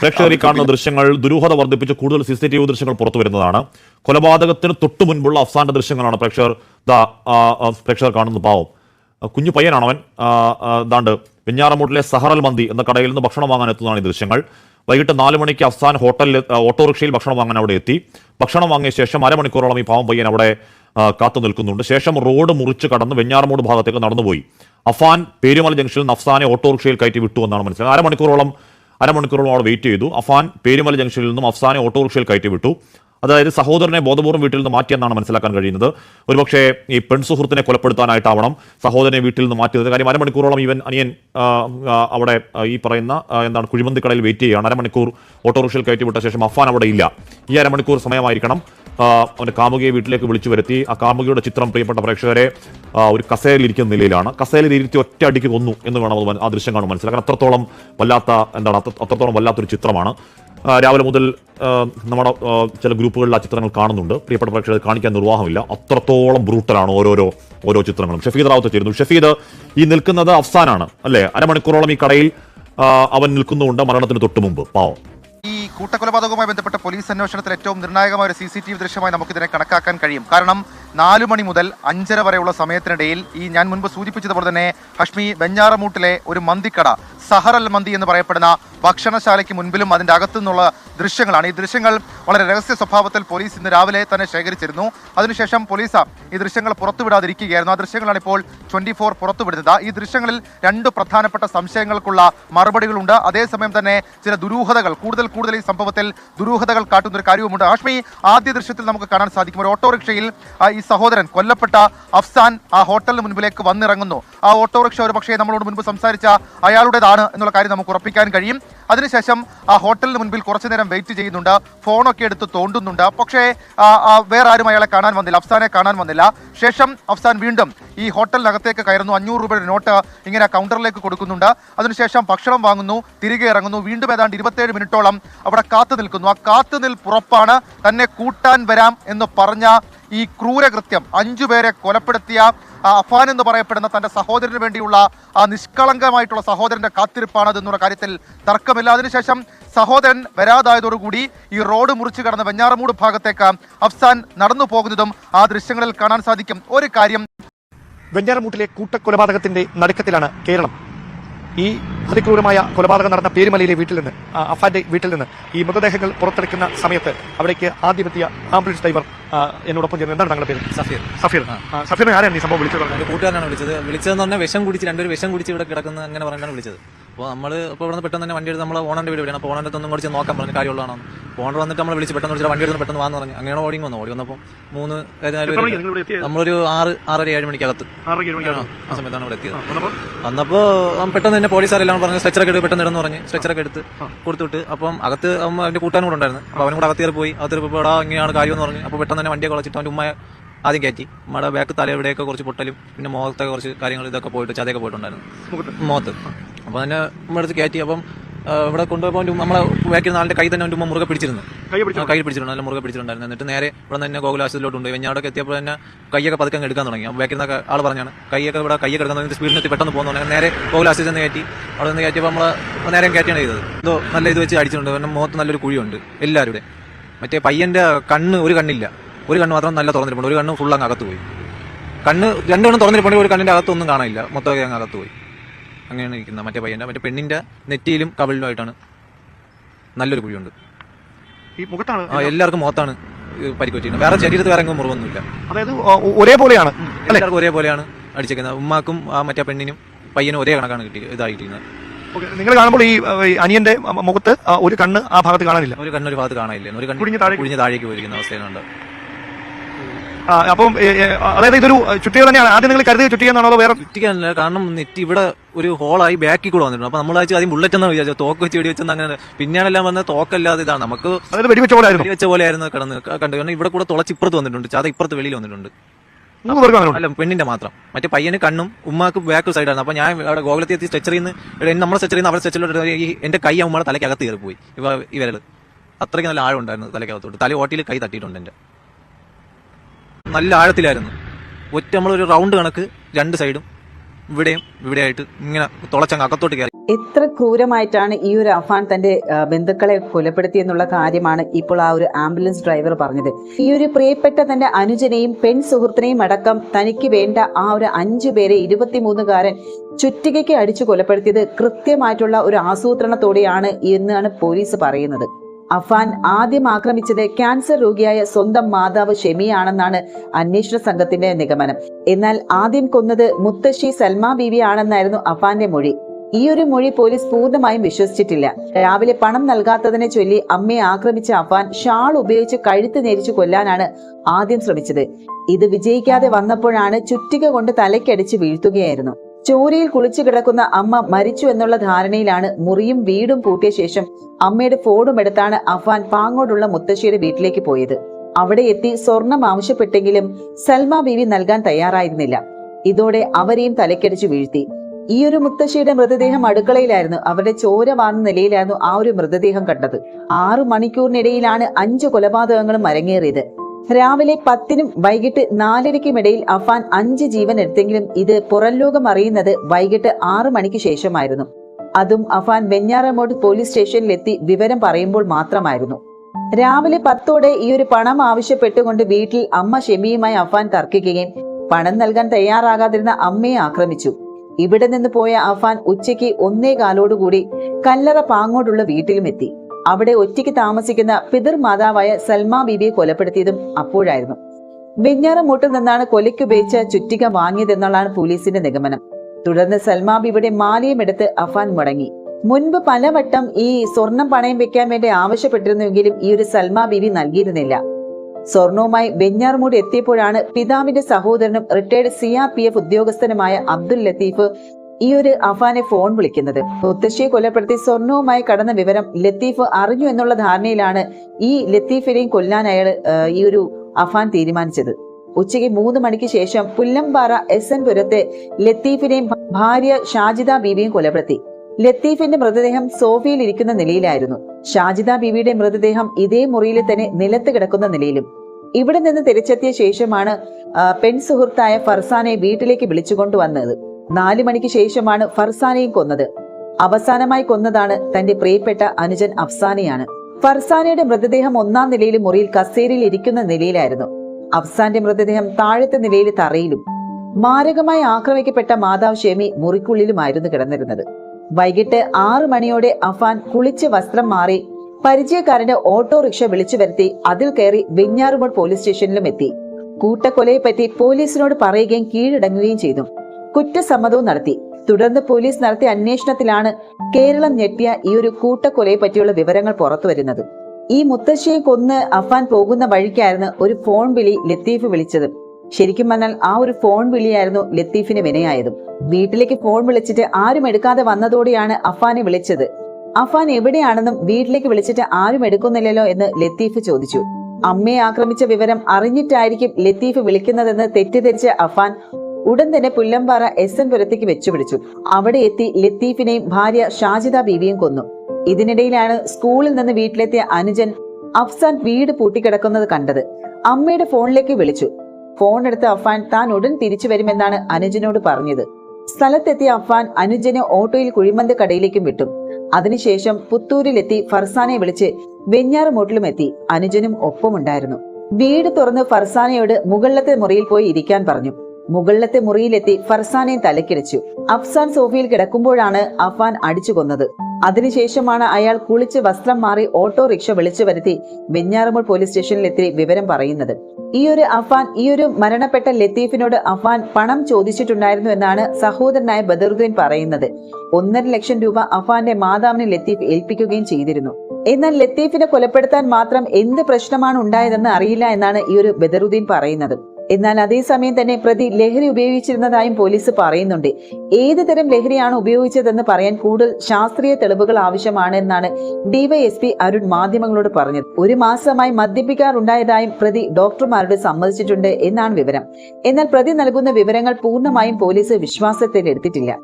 പ്രേക്ഷകർ ഈ കാണുന്ന ദൃശ്യങ്ങൾ ദുരൂഹത വർദ്ധിപ്പിച്ച് കൂടുതൽ സി സി ടി വി ദൃശ്യങ്ങൾ പുറത്തു വരുന്നതാണ്. കൊലപാതകത്തിന് തൊട്ടു മുൻപുള്ള അവസാന ദൃശ്യങ്ങളാണ് പ്രേക്ഷകർ പ്രേക്ഷകർ കാണുന്ന പാവം. കുഞ്ഞു പയ്യനാണ് അവൻ ദാണ്ട് വെഞ്ഞാറമൂട്ടിലെ സഹറൽ മന്തി എന്ന കടയിൽ നിന്ന് ഭക്ഷണം വാങ്ങാൻ എത്തുന്നതാണ് ഈ ദൃശ്യങ്ങൾ. വൈകിട്ട് നാല് മണിക്ക് അഫ്സാൻ ഹോട്ടലിൽ ഓട്ടോറിക്ഷയിൽ ഭക്ഷണം വാങ്ങാൻ അവിടെ എത്തി. ഭക്ഷണം വാങ്ങിയ ശേഷം അരമണിക്കൂറോളം ഈ പാവം പയ്യൻ അവിടെ കാത്തു നിൽക്കുന്നുണ്ട്. ശേഷം റോഡ് മുറിച്ച് കടന്ന് വെഞ്ഞാറമൂട് ഭാഗത്തേക്ക് നടന്നുപോയി. അഫാൻ പേരുമല ജംഗ്ഷനിൽ നിന്ന് അഫ്സാനെ ഓട്ടോറിക്ഷയിൽ കയറ്റി വിട്ടു എന്നാണ് മനസ്സിലായത്. അരമണിക്കൂറോളം അരമണിക്കൂറോളം അവിടെ വെയിറ്റ് ചെയ്തു. അഫാൻ പേരുമല ജംഗ്ഷനിൽ നിന്നും അഫ്സാനെ ഓട്ടോറിക്ഷയിൽ കയറ്റി വിട്ടു അതായത് സഹോദരനെ ബോധപൂർവം വീട്ടിൽ നിന്ന് മാറ്റിയെന്നാണ് മനസ്സിലാക്കാൻ കഴിയുന്നത്. ഒരുപക്ഷെ ഈ പെൺസുഹൃത്തിനെ കൊലപ്പെടുത്താനായിട്ടാവണം സഹോദരനെ വീട്ടിൽ നിന്ന് മാറ്റിയത്. കാര്യം അരമണിക്കൂറോളം ഇവൻ അനിയൻ അവിടെ ഈ പറയുന്ന എന്താണ് കുഴിമന്തിക്കടയിൽ വെയിറ്റ് ചെയ്യുകയാണ്. അരമണിക്കൂർ ഓട്ടോറിക്ഷയിൽ കയറ്റി വിട്ട ശേഷം അഫാൻ അവിടെ ഇല്ല. ഈ അരമണിക്കൂർ സമയമായിരിക്കണം. അവന്റെ കാമുകിയെ വീട്ടിലേക്ക് വിളിച്ചു വരുത്തി. ആ കാമുകിയുടെ ചിത്രം പ്രിയപ്പെട്ട പ്രേക്ഷകരെ ഒരു കസേലിൽ ഇരിക്കുന്ന നിലയിലാണ്. കസേലിൽ ഇരുത്തി ഒറ്റ അടിക്ക് കൊന്നു എന്ന് വേണം ആ ദൃശ്യം കാണുമ്പോൾ മനസ്സിലാക്കാൻ. അത്രത്തോളം വല്ലാത്ത എന്താണ് അത്ര- അത്രത്തോളം വല്ലാത്തൊരു ചിത്രമാണ്. രാവിലെ മുതൽ നമ്മുടെ ചില ഗ്രൂപ്പുകളിൽ ആ ചിത്രങ്ങൾ കാണുന്നുണ്ട്. പ്രിയപ്പെട്ട പ്രേക്ഷകർ കാണിക്കാൻ നിർവാഹമില്ല. അത്രത്തോളം ബ്രൂട്ടലാണ് ഓരോരോ ഓരോ ചിത്രങ്ങളും. ഷഫീദ് റാവത്ത് ചേരുന്നു. ഷഫീദ് ഈ നിൽക്കുന്നത് അഫ്സാനാണ് അല്ലേ? അരമണിക്കൂറോളം ഈ കടയിൽ അവൻ നിൽക്കുന്നുണ്ട് മരണത്തിന് തൊട്ട് മുമ്പ് പാവം. കൂട്ടക്കൊലപാതകവുമായി ബന്ധപ്പെട്ട പോലീസ് അന്വേഷണത്തിൽ ഏറ്റവും നിർണായകമായ ഒരു സി സി ടി വി ദൃശ്യമായി നമുക്കിതിനെ കണക്കാക്കാൻ കഴിയും. കാരണം നാലു മണി മുതൽ അഞ്ചര വരെയുള്ള സമയത്തിനിടയിൽ ഈ ഞാൻ മുൻപ് സൂചിപ്പിച്ചതുപോലെ തന്നെ ഹഷ്മി വെഞ്ഞാറമൂട്ടിലെ ഒരു മന്തിക്കട സഹറൽ മന്തി എന്ന് പറയപ്പെടുന്ന ഭക്ഷണശാലയ്ക്ക് മുൻപിലും അതിന്റെ അകത്തു നിന്നുള്ള ദൃശ്യങ്ങളാണ്. ഈ ദൃശ്യങ്ങൾ വളരെ രഹസ്യ സ്വഭാവത്തിൽ പോലീസ് ഇന്ന് രാവിലെ തന്നെ ശേഖരിച്ചിരുന്നു. അതിനുശേഷം പോലീസ് ഈ ദൃശ്യങ്ങൾ പുറത്തുവിടാതിരിക്കുകയായിരുന്നു. ആ ദൃശ്യങ്ങളാണ് ഇപ്പോൾ ട്വന്റി ഫോർ പുറത്തുവിടുന്നത്. ഈ ദൃശ്യങ്ങളിൽ രണ്ട് പ്രധാനപ്പെട്ട സംശയങ്ങൾക്കുള്ള മറുപടികളുണ്ട്. അതേസമയം തന്നെ ചില ദുരൂഹതകൾ കൂടുതൽ കൂടുതൽ ഈ സംഭവത്തിൽ ദുരൂഹതകൾ കാട്ടുന്ന ഒരു കാര്യവുമുണ്ട്. ആഷ്മി ആദ്യ ദൃശ്യത്തിൽ നമുക്ക് കാണാൻ സാധിക്കും. ഒരു ഓട്ടോറിക്ഷയിൽ ഈ സഹോദരൻ കൊല്ലപ്പെട്ട അഫ്സാൻ ആ ഹോട്ടലിന് മുൻപിലേക്ക് വന്നിറങ്ങുന്നു. ആ ഓട്ടോറിക്ഷ ഒരു പക്ഷേ നമ്മളോട് മുൻപ് സംസാരിച്ച അയാളുടേതാണ് എന്നുള്ള കാര്യം നമുക്ക് ഉറപ്പിക്കാൻ കഴിയും. അതിനുശേഷം ആ ഹോട്ടലിന് മുൻപിൽ കുറച്ചു നേരം വെയിറ്റ് ചെയ്യുന്നുണ്ട്. ഫോണൊക്കെ എടുത്ത് തോണ്ടുന്നുണ്ട്. പക്ഷേ വേറെ ആരും അയാളെ കാണാൻ വന്നില്ല. അഫ്സാനെ കാണാൻ വന്നില്ല. ശേഷം അഫ്സാൻ വീണ്ടും ഈ ഹോട്ടലിനകത്തേക്ക് കയറുന്നു. അഞ്ഞൂറ് രൂപയുടെ നോട്ട് ഇങ്ങനെ കൗണ്ടറിലേക്ക് കൊടുക്കുന്നുണ്ട്. അതിനുശേഷം ഭക്ഷണം വാങ്ങുന്നു. തിരികെ ഇറങ്ങുന്നു. വീണ്ടും ഏതാണ്ട് ഇരുപത്തേഴ് മിനിറ്റോളം അവിടെ കാത്തു നിൽക്കുന്നു. ആ കാത്തു നിൽപ്പുറപ്പാണ് തന്നെ കൂട്ടാൻ വരാം എന്ന് പറഞ്ഞ ഈ ക്രൂരകൃത്യം. അഞ്ചുപേരെ കൊലപ്പെടുത്തിയ അഫാൻ എന്ന് പറയപ്പെടുന്ന തന്റെ സഹോദരന് വേണ്ടിയുള്ള ആ നിഷ്കളങ്കമായിട്ടുള്ള സഹോദരന്റെ കാത്തിരിപ്പാണ് എന്നുള്ള കാര്യത്തിൽ തർക്കമില്ല. അതിനുശേഷം സഹോദരൻ വരാതായതോടുകൂടി ഈ റോഡ് മുറിച്ച് കടന്ന് വെഞ്ഞാറമൂട് ഭാഗത്തേക്ക് അഫ്സാൻ നടന്നു പോകുന്നതും ആ ദൃശ്യങ്ങളിൽ കാണാൻ സാധിക്കും. ഒരു കാര്യം വെഞ്ഞാറമൂട്ടിലെ കൂട്ടക്കൊലപാതകത്തിന്റെ നടുക്കത്തിലാണ് കേരളം. ഈ അതിക്രൂരമായ കൊലപാതകം നടന്ന പേരുമലയിലെ വീട്ടിൽ നിന്ന് അഫാന്റെ വീട്ടിൽ നിന്ന് ഈ മൃതദേഹങ്ങൾ പുറത്തെടുക്കുന്ന സമയത്ത് അവിടേക്ക് ആദ്യമെത്തിയ ആംബുലൻസ് ഡ്രൈവർ എന്നോടൊപ്പം ചേർന്ന്. എന്താണ് താങ്കളുടെ പേര്? സഫീർ. സഫീർ. സഫീർ ആരാണ് ഈ സംഭവം വിളിച്ചത് എന്റെ കൂട്ടുകാരനാണ് വിളിച്ചത്. വിളിച്ചതെന്ന് പറഞ്ഞാൽ വിഷം കുടിച്ച് രണ്ടുപേർ വിഷം കുടിച്ച് ഇവിടെ കിടക്കുന്ന അങ്ങനെ പറഞ്ഞാണ് വിളിച്ചത്. അപ്പോൾ നമ്മൾ ഇപ്പോൾ ഇവിടെ നിന്ന് പെട്ടെന്ന് തന്നെ വണ്ടി എടുത്ത് നമ്മൾ ഓണന്റെ വീട് വരികയാണ്. അപ്പോൾ ഓണന്റെ ഒന്നും കൂടി നോക്കാൻ പറഞ്ഞ കാര്യമുള്ളതാണ് ഓണർ വന്നിട്ട് നമ്മൾ വിളിച്ച് പെട്ടെന്ന് വിളിച്ചാൽ വണ്ടി എടുത്ത് പെട്ടെന്ന് വാന്ന് പറഞ്ഞു. അങ്ങനെ ഓടി വന്നു ഓടി വന്നപ്പോൾ മൂന്ന് ഏതായാലും ഇവിടെ? നമ്മളൊരു ആറ് ആറര ഏഴ് മണിക്കകത്ത്. ആ സമയത്താണ് ഇവിടെ എത്തിയത്. വന്നപ്പോൾ പെട്ടെന്ന് തന്നെ പോലീസുകാരെല്ലാം പറഞ്ഞു സ്ട്രെച്ചറൊക്കെ എടുത്ത് പെട്ടെന്ന് ഇടന്ന് പറഞ്ഞ് സ്ട്രെച്ചറൊക്കെ എടുത്ത് കൊടുത്തുവിട്ട് അപ്പം അകത്ത് അവന്റെ കൂട്ടാനും കൂടെ ഉണ്ടായിരുന്നു. അപ്പോൾ അവനും കൂടെ അകത്തേറി പോയി. അകത്തേറി പോയി എടാ ഇങ്ങനെയാണ് കാര്യം എന്ന് പറഞ്ഞു. അപ്പോൾ പെട്ടെന്ന് തന്നെ വണ്ടിയൊക്കെ കളച്ചിട്ട് അവന്റെ ഉമ്മ ആദ്യം കയറ്റി. നമ്മുടെ ബാക്ക് തല ഇവിടെയൊക്കെ കുറച്ച് പൊട്ടലും പിന്നെ മുഖത്തൊക്കെ കുറച്ച് കാര്യങ്ങൾ ഇതൊക്കെ പോയിട്ട് ചതയൊക്കെ പോയിട്ടുണ്ടായിരുന്നു. മുഖത്ത്? അപ്പോൾ തന്നെ നമ്മുടെ അടുത്ത് കയറ്റി. അപ്പം ഇവിടെ കൊണ്ടുപോയപ്പോൾ നമ്മളെ വേക്കുന്ന ആളുടെ കൈ തന്നെ ഉമ്മ മുറുകെ പിടിച്ചിരുന്നു. കൈ പിടിച്ചു കൈ പിടിച്ചിട്ടുണ്ട് നല്ല മുറുകെ പിടിച്ചിട്ടുണ്ടായിരുന്നു. എന്നിട്ട് നേരെ ഇവിടെ തന്നെ ഗോകുലാശത്തിലോട്ട് കൊണ്ടുപോയി. വെഞ്ഞാടൊക്കെ എത്തിയപ്പോൾ തന്നെ കൈയൊക്കെ പതുക്കെ എടുക്കാൻ തുടങ്ങി. വേക്കുന്ന ആൾ പറഞ്ഞാണ് കൈയൊക്കെ ഇവിടെ കൈയൊക്കെ എടുക്കാൻ സ്പീഡിൽ എത്തി പെട്ടെന്ന് പോകുന്നു നേരെ ഗോകുലാശത്തിൽ നിന്ന് കയറ്റി. അവിടെ നിന്ന് കയറ്റിയപ്പോൾ നമ്മൾ നേരെ കയറ്റിയാണ് ചെയ്തത്. എന്തോ നല്ല ഇത് വെച്ച് അടിച്ചിട്ടുണ്ട്. കാരണം മുഖത്ത് നല്ലൊരു കുഴിയുണ്ട്. എല്ലാവരുടെ. മറ്റേ പയ്യന്റെ കണ്ണ് ഒരു കണ്ണില്ല. ഒരു കണ്ണ് മാത്രം നല്ല തുറന്നിട്ടുണ്ട്. ഒരു കണ്ണ് ഫുൾ അങ്ങ് അകത്ത് പോയി. കണ്ണ് രണ്ട് കണ്ണും തുറന്നിട്ടുണ്ട് ഒരു കണ്ണിന്റെ അകത്തൊന്നും കാണാനില്ല. മൊത്തമൊക്കെ അങ്ങ് അകത്ത് പോയി. അങ്ങനെയാണ് ഇരിക്കുന്നത്. മറ്റേ പയ്യന്റെ മറ്റേ പെണ്ണിന്റെ നെറ്റിയിലും കവിളിലുമായിട്ടാണ് നല്ലൊരു കുഴിയുണ്ട്. ഈ മുഖത്താണ്? ആ എല്ലാവർക്കും മുഖത്താണ് പരിക്ക് വേറെ ശരീരത്തിൽ വേറെ എങ്ങും മുറിവൊന്നുമില്ല. അതായത് ഒരേപോലെയാണ്. എല്ലാവർക്കും ഒരേപോലെയാണ് അടിച്ചേക്കുന്നത്. ഉമ്മാക്കും ആ മറ്റേ പെണ്ണിനും പയ്യനും ഒരേ കണക്കാണ് കിട്ടി ഇതായിട്ടിരുന്നത് നിങ്ങൾ കാണുമ്പോൾ ഈ അനിയന്റെ മുഖത്ത് ഒരു കണ്ണ് ആ ഭാഗത്ത് കാണാനില്ല? ഒരു കണ്ണൊരു ഭാഗത്ത് കാണാനില്ല. ഒരു കണ്ണ് കുഴിഞ്ഞ് താഴേക്ക് പോയിരിക്കുന്ന അവസ്ഥയാണ് അപ്പം അതായത് ഇതൊരു ചുറ്റിക തന്നെയാണ്. ആദ്യം നിങ്ങൾ കരുതി ചുറ്റിയെന്നാണോ അതോ വേറെ ചുറ്റിക്കാനല്ല കാരണം നെറ്റ് ഇവിടെ ഒരു ഹോളായി ബാക്കിൽ കൂടെ വന്നിട്ടുണ്ട്. അപ്പൊ നമ്മൾ ആദ്യം ബുള്ളറ്റ് എന്ന് വിചാരിച്ചു തോക്ക് വെച്ച് വെടി വെച്ചെന്ന് അങ്ങനെ പിന്നെയാണെല്ലാം വന്ന തോക്കല്ലാതെ ഇതാണ്. നമുക്ക് വെടിവെച്ച പോലെ ആയിരുന്നു. വെച്ച പോലെ ആയിരുന്നു കിടന്ന് കണ്ടു. കാരണം ഇവിടെ കൂടെ തുളച്ച് ഇപ്പുറത്ത് വന്നിട്ടുണ്ട്. ചാത ഇപ്പുറത്ത് വെളിയിൽ വന്നിട്ടുണ്ട്. അല്ല പെണ്ണിന്റെ മാത്രം. മറ്റേ പയ്യന് കണ്ണും ഉമ്മാക്ക് ബാക്ക് സൈഡാണ് അപ്പൊ ഞാൻ അവിടെ ഗോകുലത്തിൽ എത്തി സ്ട്രെച്ചറിൽ നിന്ന് ഇവിടെ നമ്മുടെ സ്ട്രെച്ചറിൽ നിന്ന് അവരുടെ സ്ട്രെച്ചറിലോട്ട് ഈ എന്റെ കൈ ഉമ്മയുടെ തലയ്ക്കകത്ത് കയറി പോയി ഇവ ഈ വിരൽ അത്രയ്ക്ക് നല്ല ആഴം ഉണ്ടായിരുന്നു തലയ്ക്കകത്തോട്ട്. തല ഓട്ടിയിൽ കൈ തട്ടിയിട്ടുണ്ട് എന്റെ. നല്ല ആഴത്തിലായിരുന്നു. ഒറ്റ നമ്മളൊരു റൗണ്ട് കണക്ക് രണ്ട് സൈഡും ഇവിടെയും ഇവിടെയായിട്ട് ഇങ്ങനെ തുളച്ചങ്ങ് അകത്തോട്ട് കയറി. എത്ര ക്രൂരമായിട്ടാണ് ഈ ഒരു അഫാൻ തന്റെ ബന്ധുക്കളെ ബന്ധുക്കളെ കൊലപ്പെടുത്തിയെന്നുള്ള കാര്യമാണ് ഇപ്പോൾ ആ ഒരു ആംബുലൻസ് ഡ്രൈവർ പറഞ്ഞത്. ഈ ഒരു പ്രിയപ്പെട്ട തന്റെ അനുജനെയും പെൺ സുഹൃത്തിനെയും അടക്കം തനിക്ക് വേണ്ട ആ ഒരു അഞ്ചു പേരെ ഇരുപത്തിമൂന്നുകാരൻ ചുറ്റികയ്ക്ക് അടിച്ചു കൊലപ്പെടുത്തിയത് കൃത്യമായിട്ടുള്ള ഒരു ആസൂത്രണത്തോടെയാണ് എന്നാണ് പോലീസ് പറയുന്നത്. അഫാൻ ആദ്യം ആക്രമിച്ചത് ക്യാൻസർ രോഗിയായ സ്വന്തം മാതാവ് ഷെമിയാണെന്നാണ് അന്വേഷണ സംഘത്തിന്റെ നിഗമനം. എന്നാൽ ആദ്യം കൊന്നത് മുത്തശ്ശി സൽമാ ബീവി ആണെന്നായിരുന്നു അഫാന്റെ മൊഴി. ഈ ഒരു മൊഴി പോലീസ് പൂർണമായും വിശ്വസിച്ചിട്ടില്ല. രാവിലെ പണം നൽകാത്തതിനെ ചൊല്ലി അമ്മയെ ആക്രമിച്ച അഫാൻ ഷാൾ ഉപയോഗിച്ച് കഴുത്ത് നേരിച്ചു കൊല്ലാനാണ് ആദ്യം ശ്രമിച്ചത്. ഇത് വിജയിക്കാതെ വന്നപ്പോഴാണ് ചുറ്റിക കൊണ്ട് തലയ്ക്കടിച്ച് വീഴ്ത്തുകയായിരുന്നു. ചോരയിൽ കുളിച്ചു കിടക്കുന്ന അമ്മ മരിച്ചു എന്നുള്ള ധാരണയിലാണ് മുറിയും വീടും പൂട്ടിയ ശേഷം അമ്മയുടെ ഫോണും എടുത്താണ് അഫാൻ പാങ്ങോടുള്ള മുത്തശ്ശിയുടെ വീട്ടിലേക്ക് പോയത്. അവിടെ എത്തി സ്വർണം ആവശ്യപ്പെട്ടെങ്കിലും സൽമ ബീവി നൽകാൻ തയ്യാറായിരുന്നില്ല. ഇതോടെ അവരെയും തലക്കടിച്ചു വീഴ്ത്തി. ഈ ഒരു മുത്തശ്ശിയുടെ മൃതദേഹം അടുക്കളയിലായിരുന്നു. അവരുടെ ചോര വാർന്ന നിലയിലായിരുന്നു ആ ഒരു മൃതദേഹം കണ്ടത്. ആറു മണിക്കൂറിനിടയിലാണ് അഞ്ച് കൊലപാതകങ്ങളും അരങ്ങേറിയത്. രാവിലെ പത്തിനും വൈകിട്ട് നാലരയ്ക്കും ഇടയിൽ അഫാൻ അഞ്ച് ജീവൻ എടുത്തെങ്കിലും ഇത് പുറംലോകം അറിയുന്നത് വൈകിട്ട് ആറു മണിക്ക് ശേഷമായിരുന്നു. അതും അഫാൻ വെഞ്ഞാറമോട് പോലീസ് സ്റ്റേഷനിലെത്തി വിവരം പറയുമ്പോൾ മാത്രമായിരുന്നു. രാവിലെ പത്തോടെ ഈ ഒരു പണം ആവശ്യപ്പെട്ടുകൊണ്ട് വീട്ടിൽ അമ്മ ഷെമിയുമായി അഫാൻ തർക്കിക്കുകയും പണം നൽകാൻ തയ്യാറാകാതിരുന്ന അമ്മയെ ആക്രമിച്ചു. ഇവിടെ നിന്ന് പോയ അഫാൻ ഉച്ചയ്ക്ക് ഒന്നേ കാലോടുകൂടി കല്ലറ പാങ്ങോടുള്ള വീട്ടിലും എത്തി അവിടെ ഒറ്റയ്ക്ക് താമസിക്കുന്ന പിതൃ മാതാവായ സൽമാ ബീബിയെ കൊലപ്പെടുത്തിയതും അപ്പോഴായിരുന്നു. വെഞ്ഞാറമൂട്ടിൽ നിന്നാണ് കൊലയ്ക്കുപയോഗിച്ച ചുറ്റിക വാങ്ങിയതെന്നുള്ളതാണ് പോലീസിന്റെ നിഗമനം. തുടർന്ന് സൽമാ ബീബിയുടെ മാലയും എടുത്ത് അഫാൻ മുടങ്ങി. മുൻപ് പലവട്ടം ഈ സ്വർണം പണയം വെക്കാൻ വേണ്ടി ആവശ്യപ്പെട്ടിരുന്നുവെങ്കിലും ഈ ഒരു സൽമാ ബീബി നൽകിയിരുന്നില്ല. സ്വർണവുമായി വെഞ്ഞാർമൂട് എത്തിയപ്പോഴാണ് പിതാവിന്റെ സഹോദരനും retired C R P F ഉദ്യോഗസ്ഥനുമായ Abdul Latheef ഈ ഒരു അഫാനെ ഫോൺ വിളിക്കുന്നത്. മുത്തശ്ശിയെ കൊലപ്പെടുത്തി സ്വർണവുമായി കടന്ന വിവരം ലത്തീഫ് അറിഞ്ഞു എന്നുള്ള ധാരണയിലാണ് ഈ ലത്തീഫിനെയും കൊല്ലാൻ അയാൾ ഈ ഒരു അഫാൻ തീരുമാനിച്ചത്. ഉച്ചയ്ക്ക് മൂന്ന് മണിക്ക് ശേഷം പുല്ലംപാറ എസ് എൻ പുരത്തെ ലത്തീഫിനെയും ഭാര്യ ഷാജിദ ബീബിയും കൊലപ്പെടുത്തി. ലത്തീഫിന്റെ മൃതദേഹം സോഫിയിൽ ഇരിക്കുന്ന നിലയിലായിരുന്നു. ഷാജിദ ബീവിയുടെ മൃതദേഹം ഇതേ മുറിയിൽ തന്നെ നിലത്ത് കിടക്കുന്ന നിലയിലും. ഇവിടെ നിന്ന് തിരിച്ചെത്തിയ ശേഷമാണ് ആ, പെൺ സുഹൃത്തായ ഫർസാനെ വീട്ടിലേക്ക് വിളിച്ചുകൊണ്ടുവന്നത്. നാലു മണിക്ക് ശേഷമാണ് ഫർസാനെയും കൊന്നത്. അവസാനമായി കൊന്നതാണ് തന്റെ പ്രിയപ്പെട്ട അനുജൻ അഫ്സാനെയാണ്. ഫർസാനയുടെ മൃതദേഹം ഒന്നാം നിലയിൽ മുറിയിൽ കസേരയിൽ ഇരിക്കുന്ന നിലയിലായിരുന്നു. അഫ്സാന്റെ മൃതദേഹം താഴത്തെ നിലയിൽ തറയിലും മാരകമായി ആക്രമിക്കപ്പെട്ട മാതാവ് ഷെമി മുറിക്കുള്ളിലുമായിരുന്നു കിടന്നിരുന്നത്. വൈകിട്ട് ആറു മണിയോടെ അഫാൻ കുളിച്ച് വസ്ത്രം മാറി പരിചയക്കാരന്റെ ഓട്ടോറിക്ഷ വിളിച്ചു വരുത്തി അതിൽ കയറി വെഞ്ഞാറുമോൾ പോലീസ് സ്റ്റേഷനിലും എത്തി. കൂട്ടക്കൊലയെപ്പറ്റി പോലീസിനോട് പറയുകയും കീഴടങ്ങുകയും ചെയ്തു. കുറ്റസമ്മതവും നടത്തി. തുടർന്ന് പോലീസ് നടത്തിയ അന്വേഷണത്തിലാണ് കേരളം ഞെട്ടിയ ഈ ഒരു കൂട്ടക്കൊലയെ പറ്റിയുള്ള വിവരങ്ങൾ പുറത്തു വരുന്നത്. ഈ മുത്തശ്ശിയെ കൊന്ന് അഫാൻ പോകുന്ന വഴിക്കായിരുന്നു ഒരു ഫോൺ വിളി ലത്തീഫ് വിളിച്ചത്. ശരിക്കും പറഞ്ഞാൽ ആ ഒരു ഫോൺ വിളിയായിരുന്നു ലത്തീഫിന് വിനയായതും. വീട്ടിലേക്ക് ഫോൺ വിളിച്ചിട്ട് ആരും എടുക്കാതെ വന്നതോടെയാണ് അഫാനെ വിളിച്ചത്. അഫാൻ എവിടെയാണെന്നും വീട്ടിലേക്ക് വിളിച്ചിട്ട് ആരും എടുക്കുന്നില്ലല്ലോ എന്ന് ലത്തീഫ് ചോദിച്ചു. അമ്മയെ ആക്രമിച്ച വിവരം അറിഞ്ഞിട്ടായിരിക്കും ലത്തീഫ് വിളിക്കുന്നതെന്ന് തെറ്റിദ്ധരിച്ച അഫാൻ ഉടൻ തന്നെ പുല്ലമ്പാറ എസ് എൻ പുരത്തേക്ക് വെച്ചുപിടിച്ചു. അവിടെ എത്തി ലത്തീഫിനെയും ഭാര്യ ഷാജിദ ബീവിയും കൊന്നു. ഇതിനിടയിലാണ് സ്കൂളിൽ നിന്ന് വീട്ടിലെത്തിയ അനുജൻ അഫ്സാൻ വീട് പൂട്ടിക്കിടക്കുന്നത് കണ്ടത്. അമ്മയുടെ ഫോണിലേക്ക് വിളിച്ചു. ഫോൺ എടുത്ത അഫാൻ താൻ ഉടൻ തിരിച്ചു വരുമെന്നാണ് അനുജനോട് പറഞ്ഞത്. സ്ഥലത്തെത്തിയ അഫാൻ അനുജനെ ഓട്ടോയിൽ കുഴിമന്ത് കടയിലേക്കും വിട്ടു. അതിനുശേഷം പുത്തൂരിലെത്തി ഫർസാനെ വിളിച്ച് വെഞ്ഞാറുമൂട്ടിലും എത്തി. അനുജനും ഒപ്പമുണ്ടായിരുന്നു. വീട് തുറന്ന് ഫർസാനയോട് മുകളിലത്തെ മുറിയിൽ പോയി ഇരിക്കാൻ പറഞ്ഞു. മുകളിലത്തെ മുറിയിലെത്തി ഫർസാനെ തലക്കിടിച്ചു. അഫ്സാൻ സോഫിയിൽ കിടക്കുമ്പോഴാണ് അഫാൻ അടിച്ചു കൊന്നത്. അതിനുശേഷമാണ് അയാൾ കുളിച്ച് വസ്ത്രം മാറി ഓട്ടോറിക്ഷ വിളിച്ചു വരുത്തി വെഞ്ഞാറമൂൾ പോലീസ് സ്റ്റേഷനിലെത്തി വിവരം പറയുന്നത്. ഈ ഒരു അഫാൻ ഈ ഒരു മരണപ്പെട്ട ലത്തീഫിനോട് അഫാൻ പണം ചോദിച്ചിട്ടുണ്ടായിരുന്നു എന്നാണ് സഹോദരനായ ബദറുദ്ദീൻ പറയുന്നത്. ഒന്നര ലക്ഷം രൂപ അഫാന്റെ മാതാവിനെ ലത്തീഫ് ഏൽപ്പിക്കുകയും ചെയ്തിരുന്നു. എന്നാൽ ലത്തീഫിനെ കൊലപ്പെടുത്താൻ മാത്രം എന്ത് പ്രശ്നമാണ് ഉണ്ടായതെന്ന് അറിയില്ല എന്നാണ് ഈ ഒരു ബദറുദ്ദീൻ പറയുന്നത്. എന്നാൽ അതേസമയം തന്നെ പ്രതി ലഹരി ഉപയോഗിച്ചിരുന്നതായും പോലീസ് പറയുന്നുണ്ട്. ഏത് തരം ലഹരിയാണ് ഉപയോഗിച്ചതെന്ന് പറയാൻ കൂടുതൽ ശാസ്ത്രീയ തെളിവുകൾ ആവശ്യമാണ് എന്നാണ് ഡിവൈഎസ്പി അരുൺ മാധ്യമങ്ങളോട് പറഞ്ഞത്. ഒരു മാസമായി മദ്യപിക്കാറുണ്ടായതായും പ്രതി ഡോക്ടർമാരോട് സമ്മതിച്ചിട്ടുണ്ട് എന്നാണ് വിവരം. എന്നാൽ പ്രതി നൽകുന്ന വിവരങ്ങൾ പൂർണമായും പോലീസ് വിശ്വാസത്തിൽ എടുത്തിട്ടില്ല.